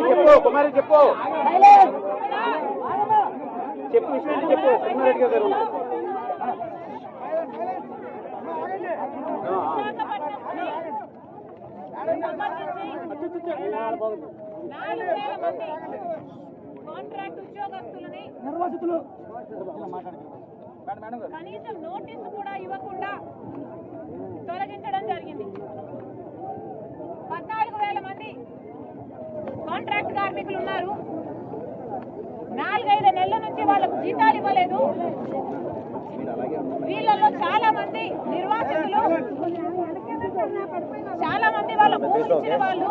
చెప్పు కుమారి చెప్పు. చెప్పు విషయం చెప్పు సింహారెడ్డి గారు. నాలుగు కనీసం నోటీసు కూడా ఇవ్వకుండా తొలగించడం జరిగింది. పద్నాలుగు వేల మంది కాంట్రాక్ట్ కార్మికులు ఉన్నారు. నాలుగైదు నెలల నుంచి వాళ్ళకు జీతాలు ఇవ్వలేదు. వీళ్ళలో చాలా మంది నిర్వాసితులు చాలా మంది వాళ్ళ భూములు ఇచ్చిన వాళ్ళు.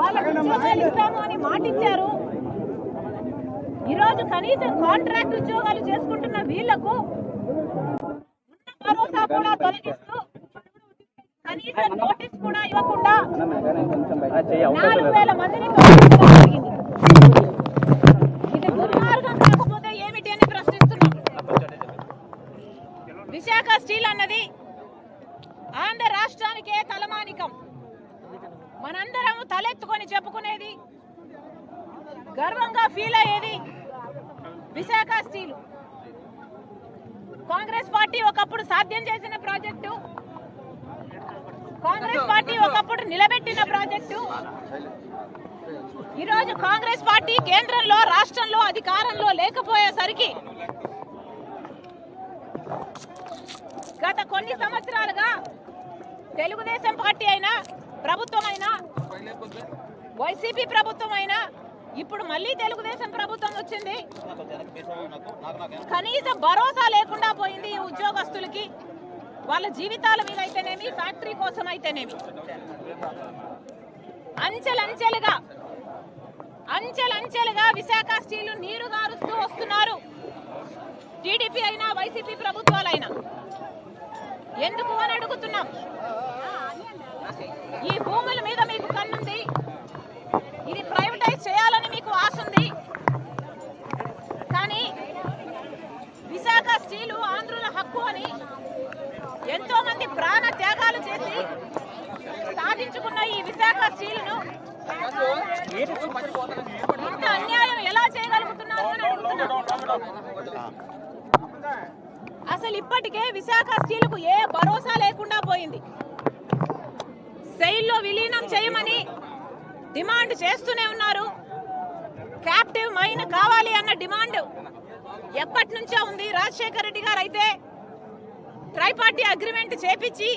వాళ్ళకు ఉద్యోగాలు ఇస్తాము అని మాటిచ్చారు. ఈరోజు కనీసం కాంట్రాక్ట్ ఉద్యోగాలు చేసుకుంటున్న వీళ్ళకు ఉన్న భరోసా కూడా తొలగిస్తూ కనీసం నోటీస్ కూడా ఇవ్వకుండా నాలుగు వేల మందిని ఇది దుర్మార్గం కాకపోతే ఏమిటి అని ప్రశ్నిస్తున్నాం. విశాఖ స్టీల్ అన్నది ఆంధ్ర రాష్ట్రానికే తలమానికం. మనందరం తలెత్తుకొని చెప్పుకునేది గర్వంగా ఫీల్ అయ్యేది విశాఖ స్టీల్. కాంగ్రెస్ పార్టీ ఒకప్పుడు సాధ్యం చేసిన ప్రాజెక్టు. కాంగ్రెస్ పార్టీ ఒకప్పుడు నిలబెట్టిన ప్రాజెక్టు. ఈరోజు కాంగ్రెస్ పార్టీ కేంద్రంలో రాష్ట్రంలో అధికారంలో లేకపోయేసరికి గత కొన్ని సంవత్సరాలుగా తెలుగుదేశం పార్టీ అయినా ప్రభుత్వం అయినా వైసీపీ ప్రభుత్వం అయినా ఇప్పుడు మళ్ళీ తెలుగుదేశం ప్రభుత్వం వచ్చింది. కనీసం భరోసా లేకుండా పోయింది ఈ ఉద్యోగస్తులకి. వాళ్ళ జీవితాల మీద అయితేనేమి ఫ్యాక్టరీ కోసం అయితేనేమి. అంచెలంచెలుగా అంచెలంచెలుగా విశాఖ స్టీలు నీరు గారుస్తూ వస్తున్నారు. టీడీపీ అయినా వైసీపీ ప్రభుత్వాలైనా. ఎందుకు అని అడుగుతున్నాం. ఈ భూముల మీద మీకు కన్నుంది. ఇది ప్రైవేటైజ్ చేయాలని మీకు ఆశ ఉంది కానీ విశాఖ స్టీలు ఆంధ్రుల హక్కు అని ఎంతో మంది ప్రాణ త్యాగాలు చేసి సాధించుకున్న ఈ విశాఖ స్టీలును ఇంత అన్యాయం ఎలా చేయగలుగుతున్నారు అని అడుగుతున్నాం అసలు ఇప్పటికే విశాఖ స్టీలుకు ఏ భరోసా లేకుండా పోయింది. సెయిల్లో విలీనం చేయమని డిమాండ్ చేస్తూనే ఉన్నారు. క్యాప్టివ్ మైన్ కావాలి అన్న డిమాండ్ ఎప్పటి నుంచో ఉంది. రాజశేఖర రెడ్డి గారు అయితే ట్రైపార్టీ అగ్రిమెంట్ చేపించి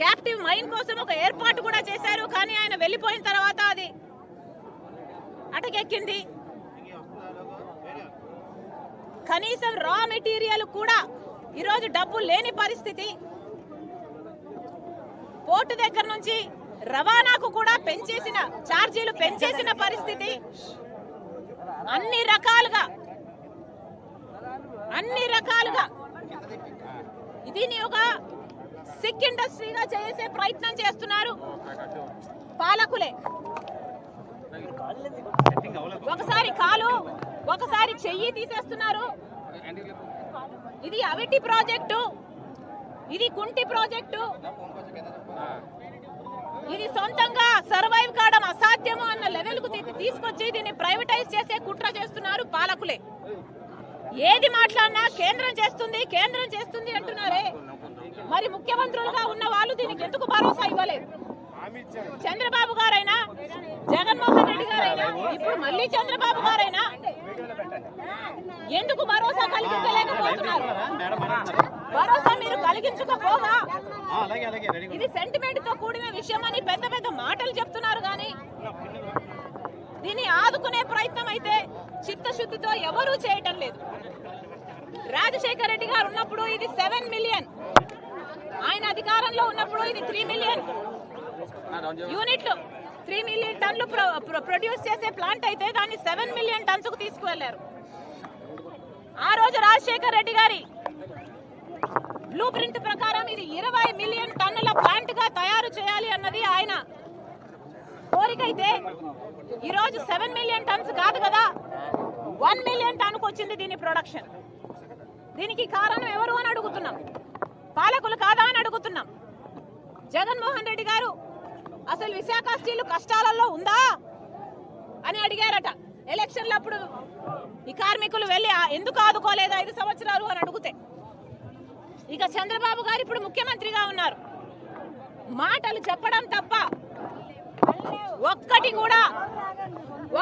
క్యాప్టివ్ మైన్ కోసం ఒక ఏర్పాటు కూడా చేశారు. కానీ ఆయన వెళ్ళిపోయిన తర్వాత అది అటకెక్కింది. కనీసం రా మెటీరియల్ కూడా ఈరోజు డబ్బు లేని పరిస్థితి. పోర్టు దగ్గర నుంచి రవాణాకు కూడా పెంచేసిన ఛార్జీలు పెంచేసిన పరిస్థితి. అన్ని రకాలుగా అన్ని రకాలుగా. దీన్ని ఒక సిక్ ఇండస్ట్రీగా చేసే ప్రయత్నం చేస్తున్నారు పాలకులే. ఒకసారి కాలు ఒకసారి చెయ్యి తీసేస్తున్నారు. ఇది అవిటి ప్రాజెక్టు. ఇది కుంటి ప్రాజెక్టు. ఇది సొంతంగా సర్వైవ్ కావడం అసాధ్యము అన్న లెవెల్కు తీసుకొచ్చి దీన్ని ప్రైవేటైజ్ చేసే కుట్ర చేస్తున్నారు పాలకులే. ఏది మాట్లాడినా కేంద్రం చేస్తుంది కేంద్రం చేస్తుంది అంటున్నారే. మరి ముఖ్యమంత్రులుగా ఉన్న వాళ్ళు దీనికి ఎందుకు భరోసా ఇవ్వలేదు? చంద్రబాబు గారైనా జగన్మోహన్ రెడ్డి గారైనా ఇప్పుడు మళ్ళీ చంద్రబాబు గారైనా ఎందుకు భరోసా కలిగించలేకపోతున్నారు? భరోసా మీరు కలిగించకపోగా ఇది సెంటిమెంట్తో కూడిన విషయం అని పెద్ద పెద్ద మాటలు చెప్తున్నారు కానీ దీన్ని ఆదుకునే ప్రయత్నం అయితే చిత్తశుద్ధితో ఎవరూ చేయటం లేదు. రాజశేఖర రెడ్డి గారు ఉన్నప్పుడు ఇది సెవెన్ మిలియన్ ఆయన అధికారంలో ఉన్నప్పుడు ఇది త్రీ మిలియన్ యూనిట్లు త్రీ మిలియన్ టన్లు ప్రొ- ప్రొ- ప్రొడ్యూస్ చేసే ప్లాంట్ అయితే దాన్ని సెవెన్ మిలియన్ టన్స్కు తీసుకువెళ్ళారు ఆ రోజు రాజశేఖర్ రెడ్డి గారి బ్లూ ప్రింట్ ప్రకారం ఇది ఇరవై మిలియన్ టన్నుల ప్లాంట్గా తయారు చేయాలి అన్నది ఆయన కోరికైతే ఈ రోజు సెవెన్ మిలియన్ టన్స్ కాదు కదా వన్ మిలియన్ టన్కు వచ్చింది దీని ప్రొడక్షన్. దీనికి కారణం ఎవరు అని అడుగుతున్నాం. పాలకులు కాదా అని అడుగుతున్నాం. జగన్మోహన్ రెడ్డి గారు అసలు విశాఖ స్టీల్ కష్టాలలో ఉందా అని అడిగారట. ఎలక్షన్లు అప్పుడు ఈ కార్మికులు వెళ్ళి ఎందుకు ఆదుకోలేదు ఐదు సంవత్సరాలు? అని అడిగితే. ఇక చంద్రబాబు గారు ఇప్పుడు ముఖ్యమంత్రిగా ఉన్నారు. మాటలు చెప్పడం తప్ప ఒక్కటి కూడా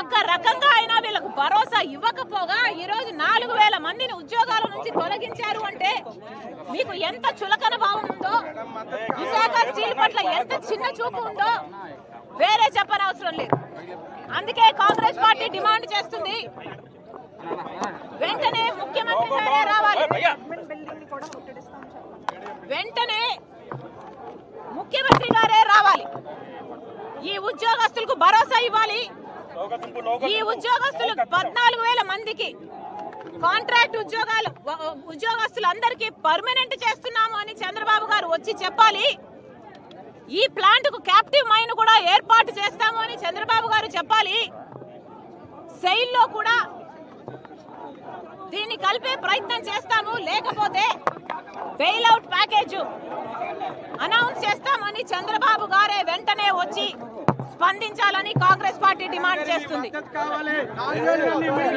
ఒక్క రకంగా అయినా వీళ్ళకు భరోసా ఇవ్వకపోగా ఈ రోజు నాలుగు వేల మందిని ఉద్యోగాల నుంచి తొలగించారు అంటే మీకు ఎంత చులకన భావం విశాఖ స్టీల్ పట్ల ఎంత చిన్న చూపు ఉందో వేరే చెప్పనవసరం లేదు. అందుకే కాంగ్రెస్ పార్టీ డిమాండ్ చేస్తుంది. వెంటనే ముఖ్యమంత్రి గారే రావాలి. వెంటనే ముఖ్యమంత్రి గారే రావాలి. ఈ ఉద్యోగస్తులకు భరోసా ఇవ్వాలి. ఈ ఉద్యోగస్తులు పద్నాలుగు వేల మందికి కాంట్రాక్ట్ ఉద్యోగాలు వ- ఉద్యోగస్తులందరికీ పర్మనెంట్ చేస్తున్నాము అని చంద్రబాబు గారు వచ్చి చెప్పాలి. ఈ ప్లాంట్కు క్యాప్టివ్ మైన్ కూడా ఏర్పాటు చేస్తాము అని చంద్రబాబు గారు చెప్పాలి. సెయిల్లో కూడా దీన్ని కలిపే ప్రయత్నం చేస్తాము. లేకపోతే బెయిల్ అవుట్ ప్యాకేజ్ అనౌన్స్ చేస్తామని చంద్రబాబు గారే వెంటనే వచ్చి స్పందించాలని కాంగ్రెస్ పార్టీ డిమాండ్ చేస్తుంది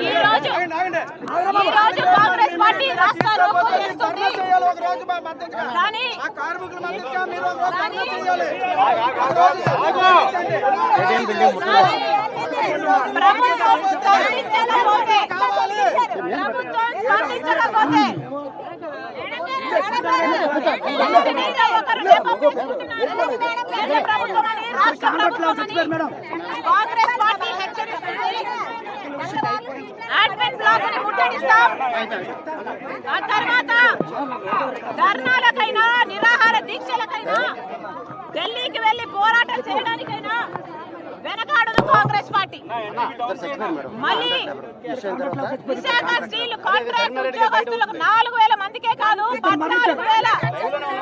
ఈ రోజు ఈ రోజు కాంగ్రెస్ పార్టీ రాష్ట్ర రోకో చేస్తుంది కానీ ప్రభుత్వం స్పందించకపోతే ప్రభుత్వం స్పందించకపోతే కాంగ్రెస్ పార్టీ హెచ్చరిస్తుంది అడ్మిన్ బ్లాక్ని ముట్టడిస్తాం ఆ తర్వాత ధర్నాలకైనా నిరాహార దీక్షలకైనా ఢిల్లీకి వెళ్ళి పోరాటం చేయడానికైనా వెనకాడదు కాంగ్రెస్ పార్టీ. మళ్ళీ విశాఖ స్టీల్ కాంట్రాక్ట్ ఉద్యోగస్తులకు నాలుగు మందికే కాదు? పద్నాలుగు వేల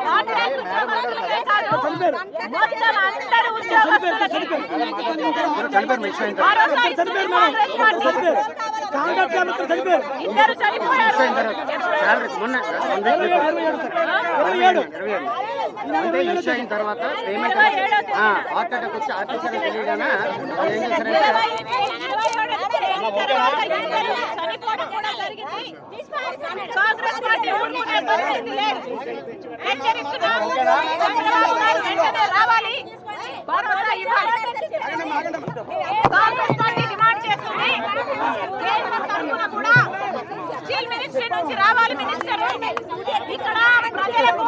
కాంట్రాక్ట్ ఉద్యోగస్తులకే కాదు మొత్తం అందరు ఉద్యోగస్తులకి భరోసా ఇస్తుంది కాంగ్రెస్ పార్టీ ఇద్దరు చనిపోయారు. మొన్న అంటే ఇష్యూ అయిన తర్వాత పేమెంట్. హార్ట్ అటాక్ వచ్చి ఆర్టీసీ తెలియగానే వాళ్ళు ఏం చేశారంటే జరిగింది కాంగ్రెస్ పార్టీ ఊరుకునే పరిస్థితి లేదు హెచ్చరిస్తున్నాం వెంటనే రావాలి భరోసా ఇవ్వాలి కాంగ్రెస్ పార్టీ డిమాండ్ చేస్తుంది. కేంద్రం తరఫున కూడా స్టీల్ మినిస్ట్రీ నుంచి రావాలి మినిస్టర్ ఇక్కడ ప్రజలకు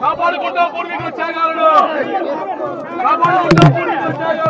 కాపాడుకుంటాం పూర్వీకుల త్యాగాలను. కాపాడుకుంటాం పూర్వీకుల త్యాగాలను.